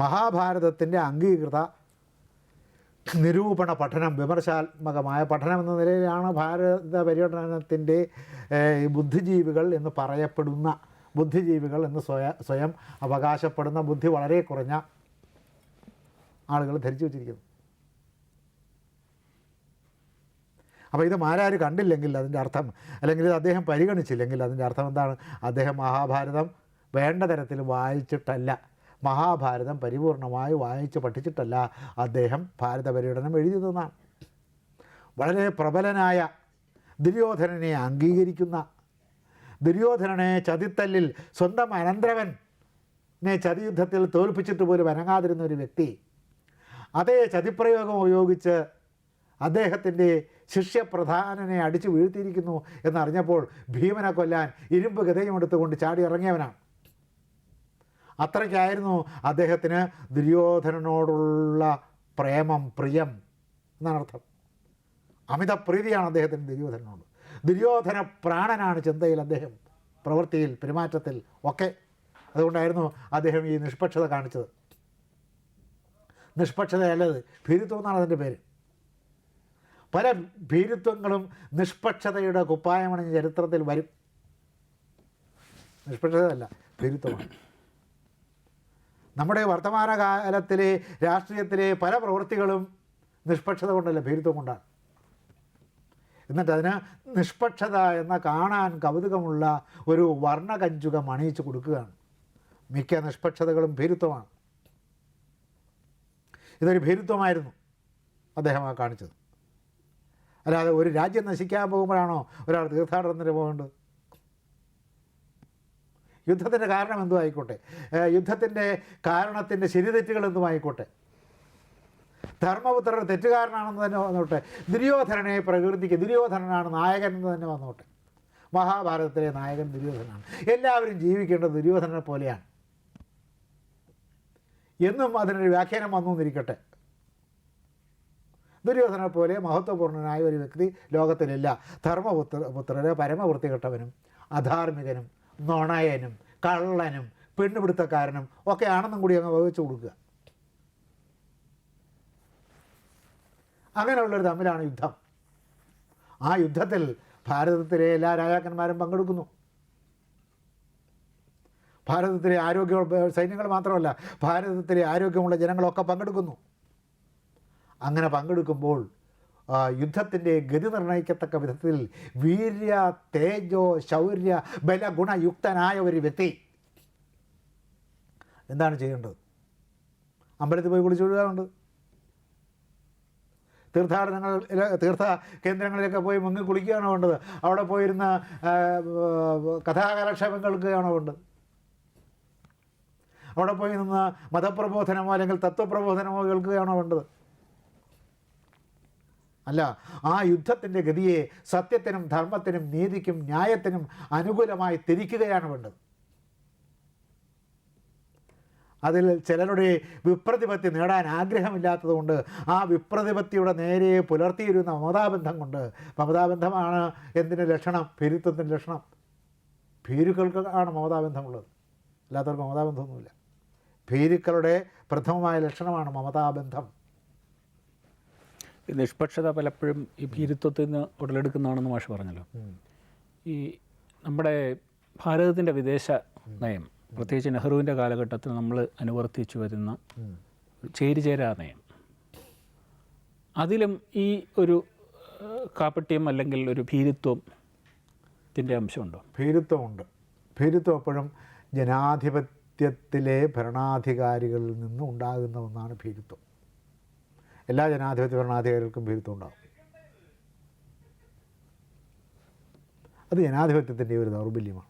മഹാഭാരതത്തിന്റെ അംഗീകൃത നിരൂപണ പഠനം വിമർശാത്മകമായ പഠനം എന്ന നിലയിലാണ് ഭാരത പര്യടനത്തിന്റെ ബുദ്ധിജീവികൾ എന്ന് പറയപ്പെടുന്ന ബുദ്ധിജീവികൾ എന്ന് സ്വയ സ്വയം അവകാശപ്പെടുന്ന ബുദ്ധി വളരെ കുറഞ്ഞ ആളുകൾ ധരിച്ചു വച്ചിരിക്കുന്നു. അപ്പോൾ ഇത് മാരാര് കണ്ടില്ലെങ്കിൽ അതിന്റെ അർത്ഥം അല്ലെങ്കിൽ ഇത് അദ്ദേഹം പരിഗണിച്ചില്ലെങ്കിൽ അതിന്റെ അർത്ഥം എന്താണ്? അദ്ദേഹം മഹാഭാരതം വേണ്ട തരത്തിൽ വായിച്ചിട്ടല്ല. മഹാഭാരതം പരിപൂർണമായി വായിച്ച് പഠിച്ചിട്ടല്ല അദ്ദേഹം ഭാരത പര്യടനം എഴുതിയതെന്നാണ്. വളരെ പ്രബലനായ ദുര്യോധനനെ അംഗീകരിക്കുന്ന ദുര്യോധനനെ ചതിത്തല്ലിൽ സ്വന്തം അനന്തരവനെ ചതിയുദ്ധത്തിൽ തോൽപ്പിച്ചിട്ട് പോലും അനങ്ങാതിരുന്ന ഒരു വ്യക്തി അതേ ചതിപ്രയോഗം ഉപയോഗിച്ച് അദ്ദേഹത്തിന്റെ ശിഷ്യപ്രധാനനെ അടിച്ചു വീഴ്ത്തിയിരിക്കുന്നു എന്നറിഞ്ഞപ്പോൾ ഭീമനെ കൊല്ലാൻ ഇരുമ്പ് ഗതയും എടുത്തുകൊണ്ട് ചാടി ഇറങ്ങിയവനാണ്. അത്രയ്ക്കായിരുന്നു അദ്ദേഹത്തിന് ദുര്യോധനനോടുള്ള പ്രേമം പ്രിയം എന്നാണ് അർത്ഥം. അമിത പ്രീതിയാണ് അദ്ദേഹത്തിന് ദുര്യോധനനോട്. ദുര്യോധന പ്രാണനാണ് ചിന്തയിൽ അദ്ദേഹം പ്രവൃത്തിയിൽ പെരുമാറ്റത്തിൽ ഒക്കെ. അതുകൊണ്ടായിരുന്നു അദ്ദേഹം ഈ നിഷ്പക്ഷത കാണിച്ചത്. നിഷ്പക്ഷതയല്ലത് ഭീരുത്വം എന്നാണ് അതിന്റെ പേര്. പല ഭീരുത്വങ്ങളും നിഷ്പക്ഷതയുടെ കുപ്പായമണിഞ്ഞ ചരിത്രത്തിൽ വരും. നിഷ്പക്ഷതയല്ല ഭീരുത്വമാണ്. നമ്മുടെ വർത്തമാന കാലത്തിലെ രാഷ്ട്രീയത്തിലെ പല പ്രവൃത്തികളും നിഷ്പക്ഷത കൊണ്ടല്ല ഭീരുത്വം കൊണ്ടാണ്. എന്നിട്ട് അതിന് നിഷ്പക്ഷത എന്ന കാണാൻ കൗതുകമുള്ള ഒരു വർണകഞ്ചുകം അണിയിച്ചു കൊടുക്കുകയാണ്. മിക്ക നിഷ്പക്ഷതകളും ഭീരുത്വമാണ് ഇതൊരു ഭീരുത്വമായിരുന്നു അദ്ദേഹം ആ കാണിച്ചത്. അല്ലാതെ ഒരു രാജ്യം നശിക്കാൻ പോകുമ്പോഴാണോ ഒരാൾ തീർത്ഥാടനത്തിന് പോകേണ്ടത്? യുദ്ധത്തിന്റെ കാരണം എന്തും ആയിക്കോട്ടെ യുദ്ധത്തിന്റെ കാരണത്തിന്റെ ശരിതെറ്റുകൾ എന്തും ആയിക്കോട്ടെ ധർമ്മപുത്രർ തെറ്റുകാരനാണെന്ന് തന്നെ വന്നോട്ടെ. ദുര്യോധനനെ പ്രകൃതിക്ക് ദുര്യോധനനാണ് നായകൻ എന്ന് തന്നെ വന്നോട്ടെ. മഹാഭാരതത്തിലെ നായകൻ ദുര്യോധനാണ് എല്ലാവരും ജീവിക്കേണ്ടത് ദുര്യോധനനെ പോലെയാണ്. എന്നും അതിനൊരു വ്യാഖ്യാനം വന്നു എന്നിരിക്കട്ടെ. ദുര്യോധനെ പോലെ മഹത്വപൂർണനായ ഒരു വ്യക്തി ലോകത്തിലില്ല. ധർമ്മപുത്ര പുത്രരെ പരമവൃത്തികെട്ടവനും അധാർമികനും. നുണയനും കള്ളനും പെണ്ണുപിടുത്തക്കാരനും ഒക്കെ ആണെന്നും കൂടി അങ്ങ് വഹിച്ചു കൊടുക്കുക. അങ്ങനെയുള്ളൊരു തമ്മിലാണ് യുദ്ധം. ആ യുദ്ധത്തിൽ ഭാരതത്തിലെ എല്ലാ രാജാക്കന്മാരും പങ്കെടുക്കുന്നു. ഭാരതത്തിലെ ആരോഗ്യ സൈന്യങ്ങൾ മാത്രമല്ല ഭാരതത്തിലെ ആരോഗ്യമുള്ള ജനങ്ങളൊക്കെ പങ്കെടുക്കുന്നു. അങ്ങനെ പങ്കെടുക്കുമ്പോൾ യുദ്ധത്തിന്റെ ഗതി നിർണയിക്കത്തക്ക വിധത്തിൽ വീര്യ തേജോ ശൗര്യ ബലഗുണയുക്തനായ ഒരു വ്യക്തി എന്താണ് ചെയ്യേണ്ടത്? അമ്പലത്തിൽ പോയി കുളിച്ചു വിടുകയുണ്ട് തീർത്ഥാടനങ്ങൾ തീർത്ഥ കേന്ദ്രങ്ങളിലൊക്കെ പോയി മുങ്ങി കുളിക്കുകയാണോ വേണ്ടത്? അവിടെ പോയിരുന്ന കഥാകാലക്ഷേപം കേൾക്കുകയാണോ വേണ്ടത്? അവിടെ പോയി നിന്ന് മതപ്രബോധനമോ അല്ലെങ്കിൽ തത്വപ്രബോധനമോ കേൾക്കുകയാണോ വേണ്ടത്? അല്ല ആ യുദ്ധത്തിന്റെ ഗതിയെ സത്യത്തിനും ധർമ്മത്തിനും നീതിക്കും ന്യായത്തിനും അനുകൂലമായി തിരിക്കുകയാണ് വേണ്ടത്. അതിൽ ചിലരുടെ വിപ്രതിപത്തി നേടാൻ ആഗ്രഹമില്ലാത്തതുകൊണ്ട് ആ വിപ്രതിപത്തിയുടെ നേരെ പുലർത്തിയിരുന്ന മമതാബന്ധം കൊണ്ട് മമതാബന്ധമാണ് എന്തിന്റെ ലക്ഷണം? ഭീരുത്വത്തിന്റെ ലക്ഷണം. ഭീരുക്കൾക്ക് ആണ് മമതാബന്ധമുള്ളത് അല്ലാത്തവർക്ക് മമതാബന്ധമൊന്നുമില്ല. ഭീരുക്കളുടെ പ്രഥമമായ ലക്ഷണമാണ് മമതാബന്ധം. നിഷ്പക്ഷത പലപ്പോഴും ഈ ഭീരുത്വത്തിൽ നിന്ന് ഉടലെടുക്കുന്നതാണെന്ന് മാഷ് പറഞ്ഞല്ലോ. ഈ നമ്മുടെ ഭാരതത്തിന്റെ വിദേശ നയം പ്രത്യേകിച്ച് നെഹ്റുവിന്റെ കാലഘട്ടത്തിൽ നമ്മൾ അനുവർത്തിച്ചു വരുന്ന ചേരിചേരാ നയം. അതിലും ഈ ഒരു കാപ്പട്യം അല്ലെങ്കിൽ ഒരു ഭീരുത്വത്തിന്റെ അംശമുണ്ടോ? ഭീരുത്വമുണ്ട്. ഭീരുത്വം എപ്പോഴും ജനാധിപത്യത്തിലെ ഭരണാധികാരികളിൽ നിന്ന് ഉണ്ടാകുന്ന ഒന്നാണ് ഭീരുത്വം. എല്ലാ ജനാധിപത്യ ഭരണാധികാരികൾക്കും ഭീരുത്വം ഉണ്ടാകും അത് ജനാധിപത്യത്തിന്റെ ഒരു ദൗർബല്യമാണ്.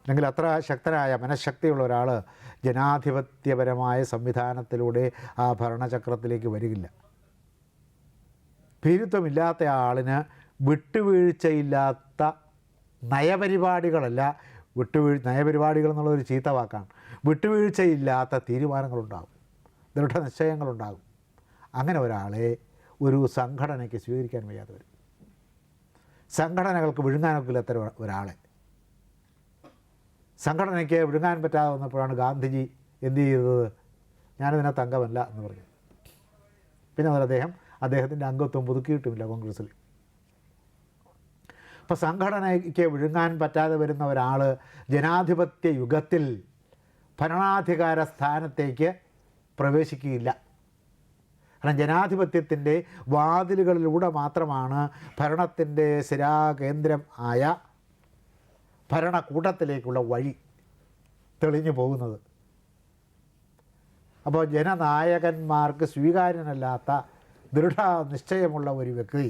അല്ലെങ്കിൽ അത്ര ശക്തനായ മനഃശക്തിയുള്ള ഒരാൾ ജനാധിപത്യപരമായ സംവിധാനത്തിലൂടെ ആ ഭരണചക്രത്തിലേക്ക് വരികില്ല. ഭീരുത്വമില്ലാത്ത ആളിന് വിട്ടുവീഴ്ചയില്ലാത്ത നയപരിപാടികളല്ല വിട്ടുവീഴ് നയപരിപാടികൾ എന്നുള്ളൊരു ചീത്ത വാക്കാണ്. വിട്ടുവീഴ്ചയില്ലാത്ത തീരുമാനങ്ങളുണ്ടാകും ദൃഢനിശ്ചയങ്ങളുണ്ടാകും അങ്ങനെ ഒരാളെ ഒരു സംഘടനയ്ക്ക് സ്വീകരിക്കാൻ വയ്യാതെ വരും. സംഘടനകൾക്ക് വിഴുങ്ങാനൊക്കില്ല ഒരാളെ. സംഘടനയ്ക്ക് വിഴുങ്ങാൻ പറ്റാതെ വന്നപ്പോഴാണ് ഗാന്ധിജി എന്ത് ചെയ്തത്? ഞാനിതിനകത്ത് അംഗമല്ല എന്ന് പറഞ്ഞു പിന്നെ അതുപോലെ അദ്ദേഹം അദ്ദേഹത്തിന്റെ അംഗത്വം പുതുക്കിയിട്ടുമില്ല കോൺഗ്രസ്സിൽ. അപ്പോൾ സംഘടനയ്ക്ക് വിഴുങ്ങാൻ പറ്റാതെ വരുന്ന ഒരാൾ ജനാധിപത്യ യുഗത്തിൽ ഭരണാധികാര സ്ഥാനത്തേക്ക് പ്രവേശിക്കുകയില്ല. കാരണം ജനാധിപത്യത്തിന്റെ വാതിലുകളിലൂടെ മാത്രമാണ് ഭരണത്തിന്റെ സ്ഥിരാകേന്ദ്രം ആയ ഭരണകൂട്ടത്തിലേക്കുള്ള വഴി തെളിഞ്ഞു പോകുന്നത്. അപ്പോൾ ജനനായകന്മാർക്ക് സ്വീകാര്യനല്ലാത്ത ദൃഢ നിശ്ചയമുള്ള ഒരു വ്യക്തി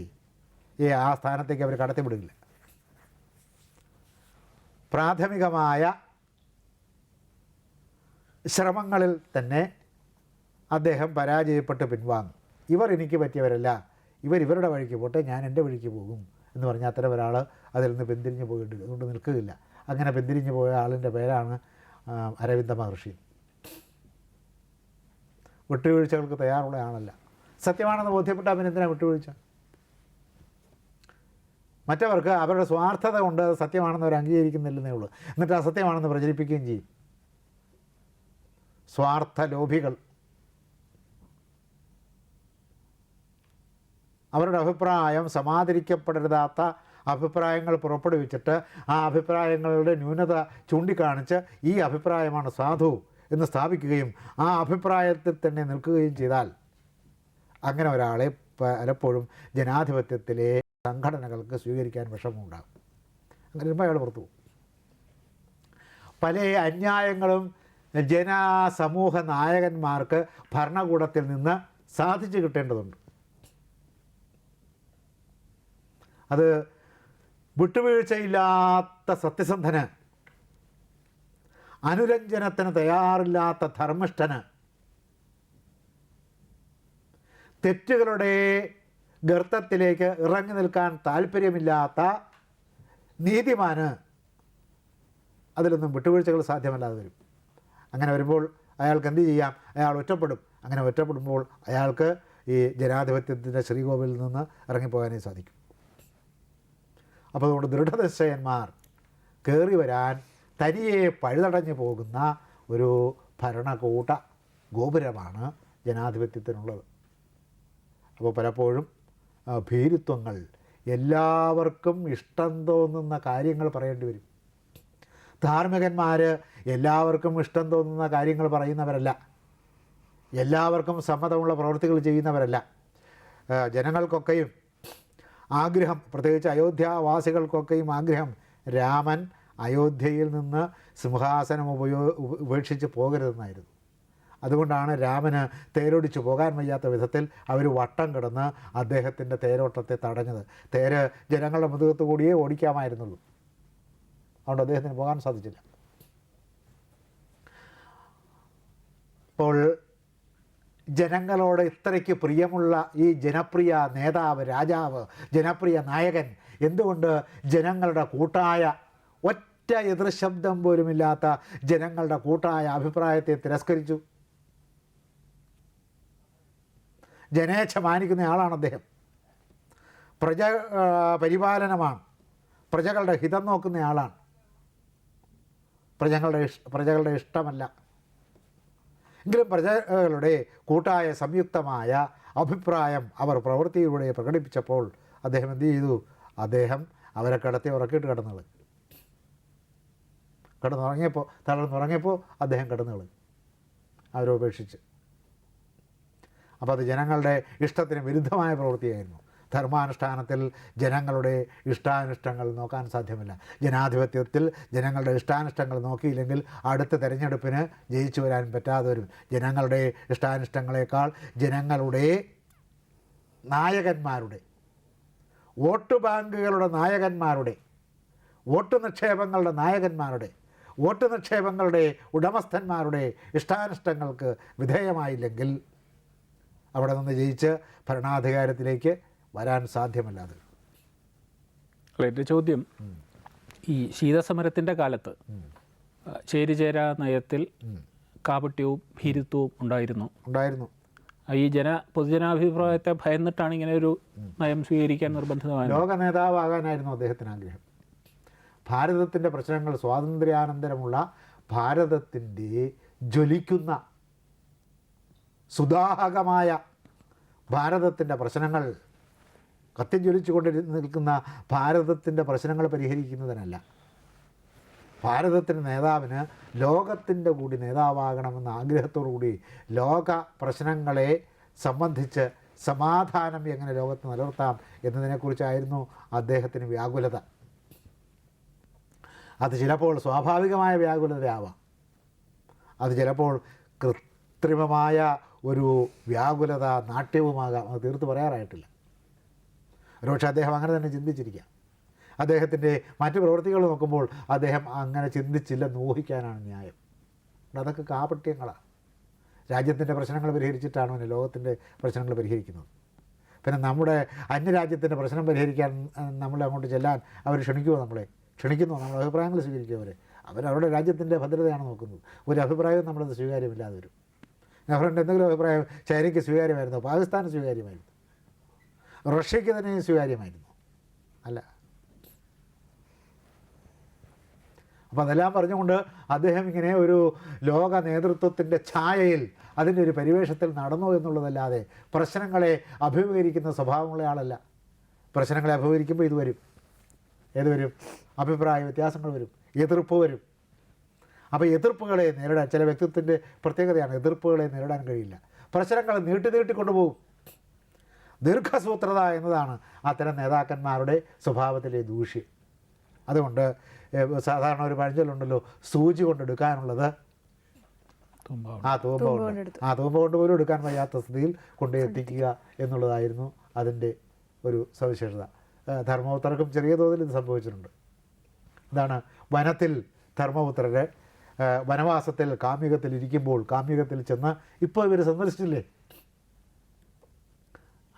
ഈ ആ സ്ഥാനത്തേക്ക് അവർ കടത്തിവിടില്ല പ്രാഥമികമായ ശ്രമങ്ങളിൽ തന്നെ അദ്ദേഹം പരാജയപ്പെട്ട് പിൻവാങ്ങും. ഇവർ എനിക്ക് പറ്റിയവരല്ല. ഇവർ ഇവരുടെ വഴിക്ക് പോട്ടെ ഞാൻ എന്റെ വഴിക്ക് പോകും എന്ന് പറഞ്ഞ അത്തരം ഒരാൾ അതിൽ നിന്ന് പിന്തിരിഞ്ഞ് പോയിട്ട് അതുകൊണ്ട് നിൽക്കുകയില്ല. അങ്ങനെ പിന്തിരിഞ്ഞ് പോയ ആളിന്റെ പേരാണ് അരവിന്ദ മഹർഷി. വിട്ടുവീഴ്ചകൾക്ക് തയ്യാറുള്ള ആളല്ല. സത്യമാണെന്ന് ബോധ്യപ്പെട്ട എന്തിനാണ് വിട്ടുവീഴ്ച? മറ്റവർക്ക് അവരുടെ സ്വാർത്ഥത കൊണ്ട് സത്യമാണെന്ന് അവർ അംഗീകരിക്കുന്നില്ലെന്നേ ഉള്ളൂ. എന്നിട്ട് അസത്യമാണെന്ന് പ്രചരിപ്പിക്കുകയും ചെയ്യും. സ്വാർത്ഥ ലോഭികൾ അവരുടെ അഭിപ്രായം സമാദരിക്കപ്പെടരുതാത്ത അഭിപ്രായങ്ങൾ പുറപ്പെടുവിച്ചിട്ട് ആ അഭിപ്രായങ്ങളുടെ ന്യൂനത ചൂണ്ടിക്കാണിച്ച് ഈ അഭിപ്രായമാണ് സാധു എന്ന് സ്ഥാപിക്കുകയും ആ അഭിപ്രായത്തിൽ തന്നെ നിൽക്കുകയും ചെയ്താൽ അങ്ങനെ ഒരാളെ പലപ്പോഴും ജനാധിപത്യത്തിലെ സംഘടനകൾക്ക് സ്വീകരിക്കാൻ വിഷമമുണ്ടാകും. അങ്ങനെ വരുമ്പോൾ അയാൾ പുറത്തു പല അന്യായങ്ങളും ജനസമൂഹ നായകന്മാർക്ക് ഭരണകൂടത്തിൽ നിന്ന് സാധിച്ചു കിട്ടേണ്ടതുണ്ട്. അത് വിട്ടുവീഴ്ചയില്ലാത്ത സത്യസന്ധന് അനുരഞ്ജനത്തിന് തയ്യാറില്ലാത്ത ധർമ്മിഷ്ഠന് തെറ്റുകളുടെ ഗർത്തത്തിലേക്ക് ഇറങ്ങി നിൽക്കാൻ താല്പര്യമില്ലാത്ത നീതിമാന് അതിലൊന്നും വിട്ടുവീഴ്ചകൾ സാധ്യമല്ലാതെ വരും. അങ്ങനെ വരുമ്പോൾ അയാൾക്ക് എന്ത് ചെയ്യാം? അയാൾ ഒറ്റപ്പെടും. അങ്ങനെ ഒറ്റപ്പെടുമ്പോൾ അയാൾക്ക് ഈ ജനാധിപത്യത്തിന്റെ ശ്രീകോവിലിൽ നിന്ന് ഇറങ്ങിപ്പോകാനേ സാധിക്കും. അപ്പോൾ അതുകൊണ്ട് ദൃഢനിശ്ചയന്മാർ കയറി വരാൻ തനിയെ പഴുതടഞ്ഞു പോകുന്ന ഒരു ഭരണകൂട ഗോപുരമാണ് ജനാധിപത്യത്തിനുള്ളത്. അപ്പോൾ പലപ്പോഴും ഭീരുത്വങ്ങൾ എല്ലാവർക്കും ഇഷ്ടം തോന്നുന്ന കാര്യങ്ങൾ പറയേണ്ടി വരും. ധാർമ്മികന്മാർ എല്ലാവർക്കും ഇഷ്ടം തോന്നുന്ന കാര്യങ്ങൾ പറയുന്നവരല്ല. എല്ലാവർക്കും സമ്മതമുള്ള പ്രവൃത്തികൾ ചെയ്യുന്നവരല്ല. ജനങ്ങൾക്കൊക്കെയും ആഗ്രഹം. പ്രത്യേകിച്ച് അയോധ്യാവാസികൾക്കൊക്കെയും ആഗ്രഹം. രാമൻ അയോധ്യയിൽ നിന്ന് സിംഹാസനം ഉപയോ ഉപേക്ഷിച്ച് പോകരുതെന്നായിരുന്നു. അതുകൊണ്ടാണ് രാമന് തേരോടിച്ചു പോകാൻ വയ്യാത്ത വിധത്തിൽ അവർ വട്ടം കിടന്ന് അദ്ദേഹത്തിന്റെ തേരോട്ടത്തെ തടഞ്ഞത്. തേര് ജനങ്ങളുടെ മുതുകത്ത് കൂടിയേ ഓടിക്കാമായിരുന്നുള്ളൂ. അതുകൊണ്ട് അദ്ദേഹത്തിന് പോകാൻ സാധിച്ചില്ല. അപ്പോൾ ജനങ്ങളോട് ഇത്രയ്ക്ക് പ്രിയമുള്ള ഈ ജനപ്രിയ നേതാവ് രാജാവ് ജനപ്രിയ നായകൻ എന്തുകൊണ്ട് ജനങ്ങളുടെ കൂട്ടായ ഒറ്റ എതിർശബ്ദം പോലുമില്ലാത്ത ജനങ്ങളുടെ കൂട്ടായ അഭിപ്രായത്തെ തിരസ്കരിച്ചു? ജനേച്ഛ മാനിക്കുന്ന ആളാണ് അദ്ദേഹം. പ്രജ പരിപാലനമാണ്. പ്രജകളുടെ ഹിതം നോക്കുന്ന ആളാണ്. പ്രജകളുടെ പ്രജകളുടെ ഇഷ്ടമല്ല. എങ്കിലും പ്രജകളുടെ കൂട്ടായ സംയുക്തമായ അഭിപ്രായം അവർ പ്രവൃത്തിയിലൂടെ പ്രകടിപ്പിച്ചപ്പോൾ അദ്ദേഹം എന്ത് ചെയ്തു? അദ്ദേഹം അവരെ കിടത്തി ഉറക്കിയിട്ട് കിടന്നുകളി കിടന്നുറങ്ങിയപ്പോൾ തളർന്നുറങ്ങിയപ്പോൾ അദ്ദേഹം കിടന്നു അവരെ ഉപേക്ഷിച്ച്. അപ്പോൾ അത് ജനങ്ങളുടെ ഇഷ്ടത്തിന് വിരുദ്ധമായ പ്രവൃത്തിയായിരുന്നു. ധർമാനുഷ്ഠാനത്തിൽ ജനങ്ങളുടെ ഇഷ്ടാനിഷ്ടങ്ങൾ നോക്കാൻ സാധ്യമല്ല. ജനാധിപത്യത്തിൽ ജനങ്ങളുടെ ഇഷ്ടാനിഷ്ടങ്ങൾ നോക്കിയില്ലെങ്കിൽ അടുത്ത തെരഞ്ഞെടുപ്പിന് ജയിച്ചു വരാൻ പറ്റാതെ വരും. ജനങ്ങളുടെ ഇഷ്ടാനിഷ്ടങ്ങളെക്കാൾ ജനങ്ങളുടെ നായകന്മാരുടെ വോട്ട് ബാങ്കുകളുടെ നായകന്മാരുടെ വോട്ട് നിക്ഷേപങ്ങളുടെ നായകന്മാരുടെ വോട്ട് നിക്ഷേപങ്ങളുടെ ഉടമസ്ഥന്മാരുടെ ഇഷ്ടാനിഷ്ടങ്ങൾക്ക് വിധേയമായില്ലെങ്കിൽ അവിടെ നിന്ന് ജയിച്ച് ഭരണാധികാരത്തിലേക്ക് വരാൻ സാധ്യമല്ലാതെ. അല്ല എന്റെ ചോദ്യം ഈ ശീതസമരത്തിന്റെ കാലത്ത് ചേരിചേര ചേരിചേരാ നയത്തിൽ കാപട്യവും ഭീരുത്വവും ഉണ്ടായിരുന്നു. ഉണ്ടായിരുന്നു. ഈ ജന പൊതുജനാഭിപ്രായത്തെ ഭയന്നിട്ടാണ് ഇങ്ങനെ ഒരു നയം സ്വീകരിക്കാൻ നിർബന്ധിതമായത്. ലോക നേതാവാകാനായിരുന്നു അദ്ദേഹത്തിന് ആഗ്രഹം. ഭാരതത്തിന്റെ പ്രശ്നങ്ങൾ സ്വാതന്ത്ര്യാനന്തരമുള്ള ഭാരതത്തിന്റെ ജ്വലിക്കുന്ന സുദാഹകമായ ഭാരതത്തിന്റെ പ്രശ്നങ്ങൾ കത്തിൻ ജ്വലിച്ചുകൊണ്ട് നിൽക്കുന്ന ഭാരതത്തിന്റെ പ്രശ്നങ്ങൾ പരിഹരിക്കുന്നതിനല്ല. ഭാരതത്തിന്റെ നേതാവിന് ലോകത്തിന്റെ കൂടി നേതാവാകണമെന്ന ആഗ്രഹത്തോടു കൂടി ലോക പ്രശ്നങ്ങളെ സംബന്ധിച്ച് സമാധാനം എങ്ങനെ ലോകത്ത് നിലനിർത്താം എന്നതിനെക്കുറിച്ചായിരുന്നു അദ്ദേഹത്തിന് വ്യാകുലത. അത് ചിലപ്പോൾ സ്വാഭാവികമായ വ്യാകുലതയാവാം. അത് ചിലപ്പോൾ കൃത്രിമമായ ഒരു വ്യാകുലത നാട്യവുമാകാം. അത് തീർത്ത് പറയാറായിട്ടില്ല. ഒരുപക്ഷെ അദ്ദേഹം അങ്ങനെ തന്നെ ചിന്തിച്ചിരിക്കാം. അദ്ദേഹത്തിന്റെ മറ്റു പ്രവൃത്തികൾ നോക്കുമ്പോൾ അദ്ദേഹം അങ്ങനെ ചിന്തിച്ചില്ലെന്ന് ഊഹിക്കാനാണ് ന്യായം. അതൊക്കെ കാപട്യങ്ങളാണ് രാജ്യത്തിന്റെ പ്രശ്നങ്ങൾ പരിഹരിച്ചിട്ടാണ് പിന്നെ ലോകത്തിന്റെ പ്രശ്നങ്ങൾ പരിഹരിക്കുന്നത്. പിന്നെ നമ്മുടെ അന്യരാജ്യത്തിന്റെ പ്രശ്നം പരിഹരിക്കാൻ നമ്മൾ നമ്മളെ അങ്ങോട്ട് ചെല്ലാൻ അവർ ക്ഷണിക്കുമോ നമ്മളെ? ക്ഷണിക്കുന്നു നമ്മുടെ അഭിപ്രായങ്ങൾ സ്വീകരിക്കും അവർ അവരവരുടെ രാജ്യത്തിന്റെ ഭദ്രതയാണ് നോക്കുന്നത്. ഒരു അഭിപ്രായവും നമ്മളത് സ്വീകാര്യമില്ലാതെ വരും. നെഹ്റുവിന്റെ എന്തെങ്കിലും അഭിപ്രായം ചൈനയ്ക്ക് സ്വീകാര്യമായിരുന്നു? പാകിസ്ഥാന് സ്വീകാര്യമായിരുന്നു? റഷ്യയ്ക്ക് തന്നെ സ്വീകാര്യമായിരുന്നു. അല്ല. അപ്പോൾ അതെല്ലാം പറഞ്ഞുകൊണ്ട് അദ്ദേഹം ഇങ്ങനെ ഒരു ലോക നേതൃത്വത്തിന്റെ ഛായയിൽ അതിന്റെ ഒരു പരിവേഷത്തിൽ നടന്നു എന്നുള്ളതല്ലാതെ പ്രശ്നങ്ങളെ അഭിമുഖീകരിക്കുന്ന സ്വഭാവമുള്ള ആളല്ല. പ്രശ്നങ്ങളെ അഭിമുഖീകരിക്കുമ്പോൾ ഇത് വരും. ഏത് വരും? അഭിപ്രായ വ്യത്യാസങ്ങൾ വരും. എതിർപ്പ് വരും. അപ്പോൾ എതിർപ്പുകളെ നേരിടാൻ ചില വ്യക്തിത്വത്തിന്റെ പ്രത്യേകതയാണ് എതിർപ്പുകളെ നേരിടാൻ കഴിയില്ല. പ്രശ്നങ്ങൾ നീട്ടി നീട്ടി കൊണ്ടുപോകും. ദീർഘസൂത്രത എന്നതാണ് അത്തരം നേതാക്കന്മാരുടെ സ്വഭാവത്തിലെ ദൂഷ്യം. അതുകൊണ്ട് സാധാരണ ഒരു പഴഞ്ചൊല്ലുണ്ടല്ലോ സൂചി കൊണ്ടെടുക്കാനുള്ളത്. ആ തൂമ്പ കൊണ്ട്. ആ തൂമ്പ കൊണ്ട് പോലും എടുക്കാൻ വയ്യാത്ത സ്ഥിതിയിൽ കൊണ്ട് എത്തിക്കുക എന്നുള്ളതായിരുന്നു അതിന്റെ ഒരു സവിശേഷത. ധർമ്മപുത്രർക്കും ചെറിയ തോതിൽ ഇത് സംഭവിച്ചിട്ടുണ്ട്. എന്താണ് വനത്തിൽ ധർമ്മപുത്രരെ വനവാസത്തിൽ കാമ്യകത്തിൽ ഇരിക്കുമ്പോൾ കാമ്യകത്തിൽ ചെന്ന് ഇപ്പോൾ ഇവർ സന്ദർശിച്ചില്ലേ?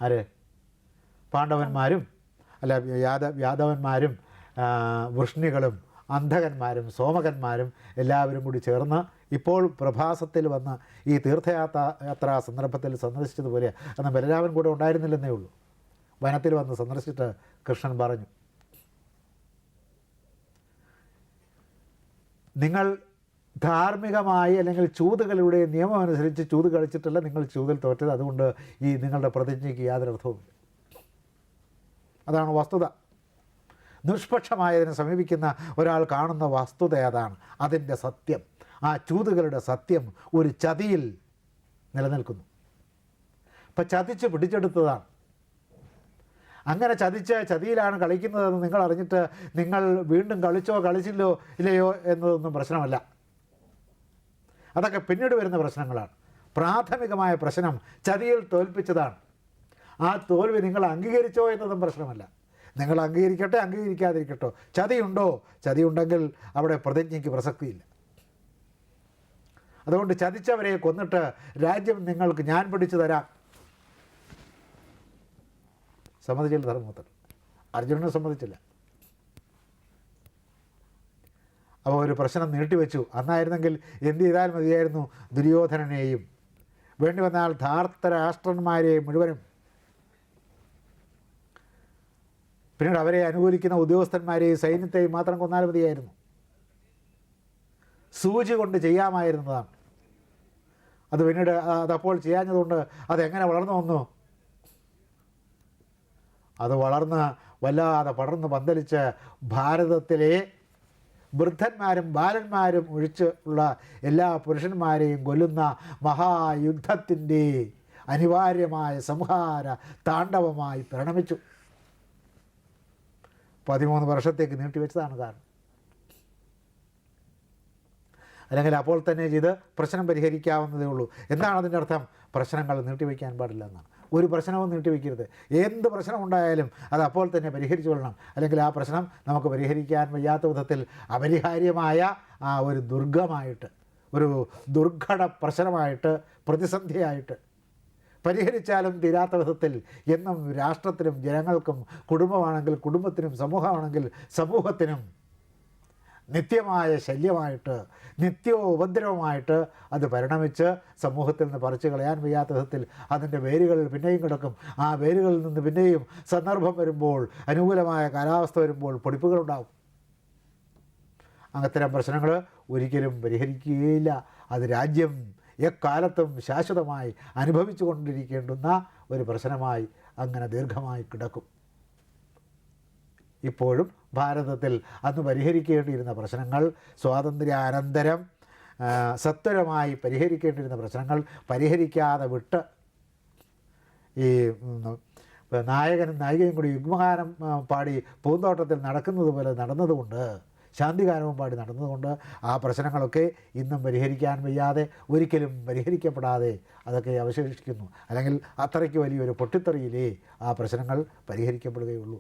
ആര്? പാണ്ഡവന്മാരും അല്ല യാദ യാദവന്മാരും വൃഷ്ണികളും അന്ധകന്മാരും സോമകന്മാരും എല്ലാവരും കൂടി ചേർന്ന് ഇപ്പോൾ പ്രഭാസത്തിൽ വന്ന ഈ തീർത്ഥയാത്ര യാത്രാ സന്ദർഭത്തിൽ സന്ദർശിച്ചതുപോലെ അന്ന് ബലരാമൻ കൂടെ ഉണ്ടായിരുന്നില്ലെന്നേ ഉള്ളൂ. വനത്തിൽ വന്ന് സന്ദർശിച്ചിട്ട് കൃഷ്ണൻ പറഞ്ഞു നിങ്ങൾ ധാർമ്മികമായി അല്ലെങ്കിൽ ചൂതുകളുടെ നിയമം അനുസരിച്ച് ചൂത് കളിച്ചിട്ടല്ല നിങ്ങൾ ചൂതിൽ തോറ്റത്. അതുകൊണ്ട് ഈ നിങ്ങളുടെ പ്രതിജ്ഞയ്ക്ക് യാതൊരു അർത്ഥവുമില്ല അതാണ് വസ്തുത. നിഷ്പക്ഷമായതിനെ സമീപിക്കുന്ന ഒരാൾ കാണുന്ന വസ്തുത അതാണ് അതിന്റെ സത്യം. ആ ചൂതുകളുടെ സത്യം ഒരു ചതിയിൽ നിലനിൽക്കുന്നു. അപ്പം ചതിച്ച് പിടിച്ചെടുത്തതാണ്. അങ്ങനെ ചതിച്ച് ചതിയിലാണ് കളിക്കുന്നതെന്ന് നിങ്ങൾ അറിഞ്ഞിട്ട് നിങ്ങൾ വീണ്ടും കളിച്ചോ കളിച്ചില്ലോ ഇല്ലയോ എന്നതൊന്നും പ്രശ്നമല്ല. അതൊക്കെ പിന്നീട് വരുന്ന പ്രശ്നങ്ങളാണ്. പ്രാഥമികമായ പ്രശ്നം ചതിയിൽ തോൽപ്പിച്ചതാണ്. ആ തോൽവി നിങ്ങൾ അംഗീകരിച്ചോ എന്നതും പ്രശ്നമല്ല. നിങ്ങൾ അംഗീകരിക്കട്ടെ അംഗീകരിക്കാതിരിക്കട്ടോ. ചതിയുണ്ടോ? ചതിയുണ്ടെങ്കിൽ അവിടെ പ്രതിജ്ഞയ്ക്ക് പ്രസക്തിയില്ല. അതുകൊണ്ട് ചതിച്ചവരെ കൊന്നിട്ട് രാജ്യം നിങ്ങൾക്ക് ഞാൻ പിടിച്ചു തരാം. സമ്മതിച്ചില്ല ധർമ്മപുത്രൻ. അർജുനനെ സമ്മതിച്ചില്ല. അപ്പോൾ ഒരു പ്രശ്നം നീട്ടിവെച്ചു. അന്നായിരുന്നെങ്കിൽ എന്ത് ചെയ്താൽ മതിയായിരുന്നു? ദുര്യോധനനെയും. വേണ്ടി വന്നാൽ ധാർത്തരാഷ്ട്രന്മാരെയും മുഴുവനും. പിന്നീട് അവരെ അനുകൂലിക്കുന്ന ഉദ്യോഗസ്ഥന്മാരെയും സൈന്യത്തെയും മാത്രം കൊന്നാൽ മതിയായിരുന്നു. സൂചി കൊണ്ട് ചെയ്യാമായിരുന്നതാണ്. അത് പിന്നീട് അതപ്പോൾ ചെയ്യാഞ്ഞതുകൊണ്ട് അതെങ്ങനെ വളർന്നു വന്നു? അത് വളർന്ന് വല്ലാതെ പടർന്ന് പന്തലിച്ച് ഭാരതത്തിലെ വൃദ്ധന്മാരും ബാലന്മാരും ഒഴിച്ച് ഉള്ള എല്ലാ പുരുഷന്മാരെയും കൊല്ലുന്ന മഹായുദ്ധത്തിന്റെ അനിവാര്യമായ സംഹാര താണ്ഡവമായി പരിണമിച്ചു. പതിമൂന്ന് വർഷത്തേക്ക് നീട്ടിവെച്ചതാണ് കാരണം. അല്ലെങ്കിൽ അപ്പോൾ തന്നെ ഇത് പ്രശ്നം പരിഹരിക്കാവുന്നതേ ഉള്ളൂ. എന്താണ് അതിന്റെ അർത്ഥം? പ്രശ്നങ്ങൾ നീട്ടിവെക്കാൻ പാടില്ല എന്നാണ്. ഒരു പ്രശ്നവും നീട്ടിവെക്കരുത് എന്ത് പ്രശ്നം ഉണ്ടായാലും അത് അപ്പോൾ തന്നെ പരിഹരിച്ചു കൊള്ളണം. അല്ലെങ്കിൽ ആ പ്രശ്നം നമുക്ക് പരിഹരിക്കാൻ വയ്യാത്ത വിധത്തിൽ അപരിഹാര്യമായ ആ ഒരു ദുർഗമായിട്ട് ഒരു ദുർഘട പ്രശ്നമായിട്ട് പ്രതിസന്ധിയായിട്ട് പരിഹരിച്ചാലും തീരാത്ത വിധത്തിൽ എന്നും രാഷ്ട്രത്തിനും ജനങ്ങൾക്കും കുടുംബമാണെങ്കിൽ കുടുംബത്തിനും സമൂഹമാണെങ്കിൽ സമൂഹത്തിനും നിത്യമായ ശല്യമായിട്ട് നിത്യവും ഉപദ്രവമായിട്ട് അത് പരിണമിച്ച് സമൂഹത്തിൽ നിന്ന് പറിച്ചു കളയാൻ വയ്യാത്ത വിധത്തിൽ അതിന്റെ വേരുകളിൽ പിന്നെയും കിടക്കും. ആ വേരുകളിൽ നിന്ന് പിന്നെയും സന്ദർഭം വരുമ്പോൾ അനുകൂലമായ കാലാവസ്ഥ വരുമ്പോൾ പൊടിപ്പുകളുണ്ടാവും. അത്തരം പ്രശ്നങ്ങൾ ഒരിക്കലും പരിഹരിക്കുകയില്ല. അത് രാജ്യം എക്കാലത്തും ശാശ്വതമായി അനുഭവിച്ചു കൊണ്ടിരിക്കേണ്ടുന്ന ഒരു പ്രശ്നമായി അങ്ങനെ ദീർഘമായി കിടക്കും. ഇപ്പോഴും ഭാരതത്തിൽ അന്ന് പരിഹരിക്കേണ്ടിയിരുന്ന പ്രശ്നങ്ങൾ സ്വാതന്ത്ര്യാനന്തരം സത്വരമായി പരിഹരിക്കേണ്ടിയിരുന്ന പ്രശ്നങ്ങൾ പരിഹരിക്കാതെ വിട്ട് ഈ നായകനും നായികയും കൂടി യുഗ്മഗാനം പാടി പൂന്തോട്ടത്തിൽ നടക്കുന്നത് പോലെ നടന്നതുകൊണ്ട് ശാന്തിഗാനവും പാടി നടന്നതുകൊണ്ട് ആ പ്രശ്നങ്ങളൊക്കെ ഇന്നും പരിഹരിക്കാൻ വയ്യാതെ ഒരിക്കലും പരിഹരിക്കപ്പെടാതെ അതൊക്കെ അവശേഷിക്കുന്നു. അല്ലെങ്കിൽ അത്രയ്ക്ക് വലിയൊരു പൊട്ടിത്തെറിയിലേ ആ പ്രശ്നങ്ങൾ പരിഹരിക്കപ്പെടുകയുള്ളൂ.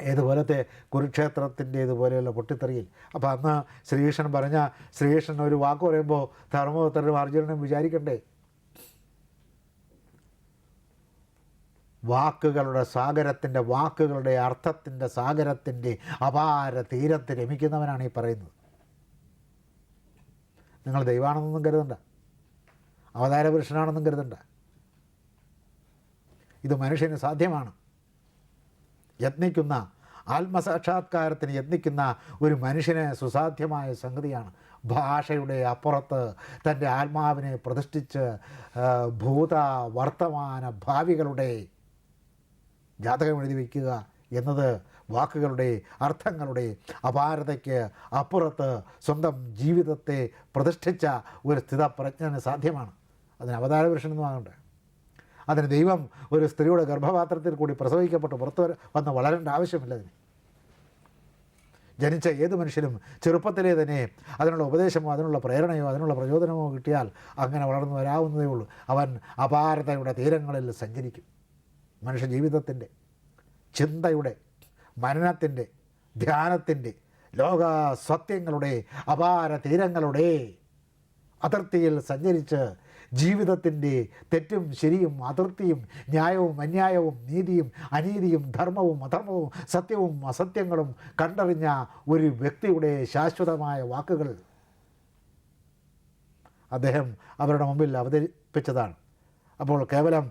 ഏതുപോലത്തെ കുരുക്ഷേത്രത്തിന്റെ ഇതുപോലെയുള്ള പൊട്ടിത്തെറിയിൽ. അപ്പോൾ അന്ന് ശ്രീകൃഷ്ണൻ പറഞ്ഞ ശ്രീകൃഷ്ണൻ ഒരു വാക്ക് പറയുമ്പോൾ ധർമ്മപുത്രനും അർജുനനും വിചാരിക്കണ്ടേ? വാക്കുകളുടെ സാഗരത്തിന്റെ വാക്കുകളുടെ അർത്ഥത്തിന്റെ സാഗരത്തിന്റെ അപാര തീരത്ത് രമിക്കുന്നവനാണ് ഈ പറയുന്നത്. നിങ്ങൾ ദൈവമാണെന്നൊന്നും കരുതണ്ട. അവതാര പുരുഷനാണെന്നും കരുതണ്ട. ഇത് മനുഷ്യന് സാധ്യമാണ്. യത്നിക്കുന്ന ആത്മസാക്ഷാത്കാരത്തിന് യത്നിക്കുന്ന ഒരു മനുഷ്യന് സുസാധ്യമായ സംഗതിയാണ്. ഭാഷയുടെ അപ്പുറത്ത് തന്റെ ആത്മാവിനെ പ്രതിഷ്ഠിച്ച് ഭൂത വർത്തമാന ഭാവികളുടെ ജാതകം എഴുതി വയ്ക്കുക എന്നത് വാക്കുകളുടെ അർത്ഥങ്ങളുടെ അപാരതയ്ക്ക് അപ്പുറത്ത് സ്വന്തം ജീവിതത്തെ പ്രതിഷ്ഠിച്ച ഒരു സ്ഥിതപ്രജ്ഞന് സാധ്യമാണ്. അതിന് അവതാര പുരുഷനൊന്നും ആകണ്ടേ അതിന് ദൈവം ഒരു സ്ത്രീയുടെ ഗർഭപാത്രത്തിൽ കൂടി പ്രസവിക്കപ്പെട്ട് പുറത്തു വന്ന് വളരേണ്ട ആവശ്യമില്ല അതിന്. ജനിച്ച ഏത് മനുഷ്യനും ചെറുപ്പത്തിലേ തന്നെ അതിനുള്ള ഉപദേശമോ അതിനുള്ള പ്രേരണയോ അതിനുള്ള പ്രചോദനമോ കിട്ടിയാൽ അങ്ങനെ വളർന്നു വരാവുന്നതേ ഉള്ളൂ. അവൻ അപാരതയുടെ തീരങ്ങളിൽ സഞ്ചരിക്കും. മനുഷ്യ ജീവിതത്തിന്റെ ചിന്തയുടെ മരണത്തിന്റെ ധ്യാനത്തിന്റെ ലോക സത്യങ്ങളുടെ അപാര തീരങ്ങളുടെ അതിർത്തിയിൽ സഞ്ചരിച്ച് ജീവിതത്തിന്റെ തെറ്റും ശരിയും അതിർത്തിയും ന്യായവും അന്യായവും നീതിയും അനീതിയും ധർമ്മവും അധർമ്മവും സത്യവും അസത്യങ്ങളും കണ്ടറിഞ്ഞ ഒരു വ്യക്തിയുടെ ശാശ്വതമായ വാക്കുകൾ അദ്ദേഹം അവരുടെ മുമ്പിൽ അവതരിപ്പിച്ചതാണ്. അപ്പോൾ കേവലം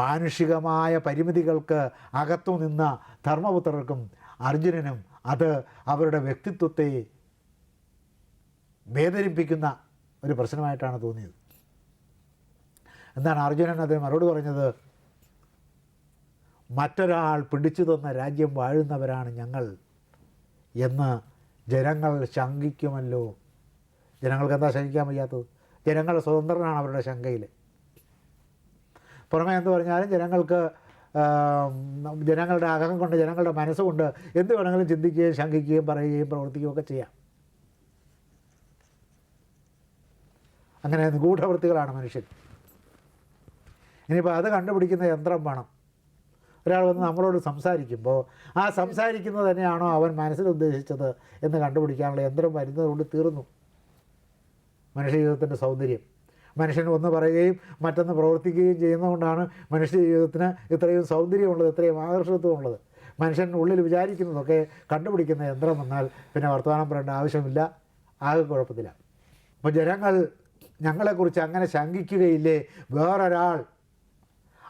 മാനുഷികമായ പരിമിതികൾക്ക് അകത്തു നിന്ന ധർമ്മപുത്രർക്കും അർജുനനും അത് അവരുടെ വ്യക്തിത്വത്തെ വേദനിപ്പിക്കുന്ന ഒരു പ്രശ്നമായിട്ടാണ് തോന്നിയത്. എന്താണ് അർജുനൻ അതിന് മറുപടി പറഞ്ഞത്? മറ്റൊരാൾ പിടിച്ചു തന്ന രാജ്യം വാഴുന്നവരാണ് ഞങ്ങൾ എന്ന് ജനങ്ങൾ ശങ്കിക്കുമല്ലോ. ജനങ്ങൾക്ക് എന്താ ശങ്കിക്കാൻ വയ്യാത്തത്? ജനങ്ങൾ സ്വതന്ത്രനാണ് അവരുടെ ശങ്കയിൽ പുറമേ എന്ന് പറഞ്ഞാലും ജനങ്ങൾക്ക് ജനങ്ങളുടെ അകം കൊണ്ട് ജനങ്ങളുടെ മനസ്സുകൊണ്ട് എന്ത് വേണമെങ്കിലും ചിന്തിക്കുകയും ശങ്കിക്കുകയും പറയുകയും പ്രവർത്തിക്കുകയും ഒക്കെ ചെയ്യാം. അങ്ങനെ നിഗൂഢവൃത്തികളാണ് മനുഷ്യൻ. ഇനിയിപ്പോൾ അത് കണ്ടുപിടിക്കുന്ന യന്ത്രം വേണം. ഒരാൾ വന്ന് നമ്മളോട് സംസാരിക്കുമ്പോൾ ആ സംസാരിക്കുന്നത് തന്നെയാണോ അവൻ മനസ്സിൽ ഉദ്ദേശിച്ചത് എന്ന് കണ്ടുപിടിക്കാനുള്ള യന്ത്രം വരുന്നതുകൊണ്ട് തീർന്നു. മനുഷ്യ ജീവിതത്തിന്റെ സൗന്ദര്യം. മനുഷ്യൻ ഒന്ന് പറയുകയും മറ്റൊന്ന് പ്രവർത്തിക്കുകയും ചെയ്യുന്നതുകൊണ്ടാണ് മനുഷ്യ ജീവിതത്തിന് ഇത്രയും സൗന്ദര്യമുള്ളത് ഇത്രയും ആകർഷകത്വമുള്ളത് മനുഷ്യൻ ഉള്ളിൽ വിചാരിക്കുന്നതൊക്കെ കണ്ടുപിടിക്കുന്ന യന്ത്രം വന്നാൽ പിന്നെ വർത്തമാനം പറയേണ്ട ആവശ്യമില്ല. ആകെ കുഴപ്പത്തില്ല അപ്പോൾ ജനങ്ങൾ ഞങ്ങളെക്കുറിച്ച് അങ്ങനെ ശങ്കിക്കുകയില്ലേ? വേറൊരാൾ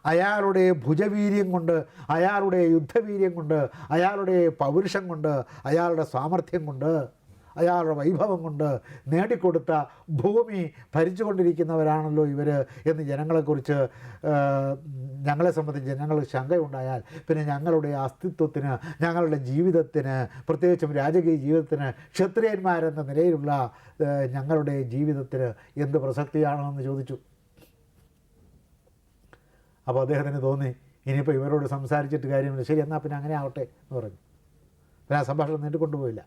അയാളുടെ ഭുജവീര്യം കൊണ്ട് അയാളുടെ യുദ്ധവീര്യം കൊണ്ട് അയാളുടെ പൗരുഷം കൊണ്ട് അയാളുടെ സാമർഥ്യം കൊണ്ട് അയാളുടെ വൈഭവം കൊണ്ട് നേടിക്കൊടുത്ത ഭൂമി ഭരിച്ചുകൊണ്ടിരിക്കുന്നവരാണല്ലോ ഇവർ എന്ന് ജനങ്ങളെക്കുറിച്ച് ഞങ്ങളെ സംബന്ധിച്ച് ഞങ്ങൾ ശങ്കയുണ്ടായാൽ പിന്നെ ഞങ്ങളുടെ അസ്തിത്വത്തിന് ഞങ്ങളുടെ ജീവിതത്തിന് പ്രത്യേകിച്ചും രാജകീയ ജീവിതത്തിന് ക്ഷത്രിയന്മാരെന്ന നിലയിലുള്ള ഞങ്ങളുടെ ജീവിതത്തിന് എന്ത് പ്രസക്തിയാണെന്ന് ചോദിച്ചു. അപ്പോൾ അദ്ദേഹത്തിന് തോന്നി ഇനിയിപ്പോൾ ഇവരോട് സംസാരിച്ചിട്ട് കാര്യമില്ല. ശരി എന്നാൽ പിന്നെ അങ്ങനെ ആവട്ടെ എന്ന് പറഞ്ഞു. പിന്നെ ആ സംഭാഷണം നീട്ടിക്കൊണ്ടുപോയില്ല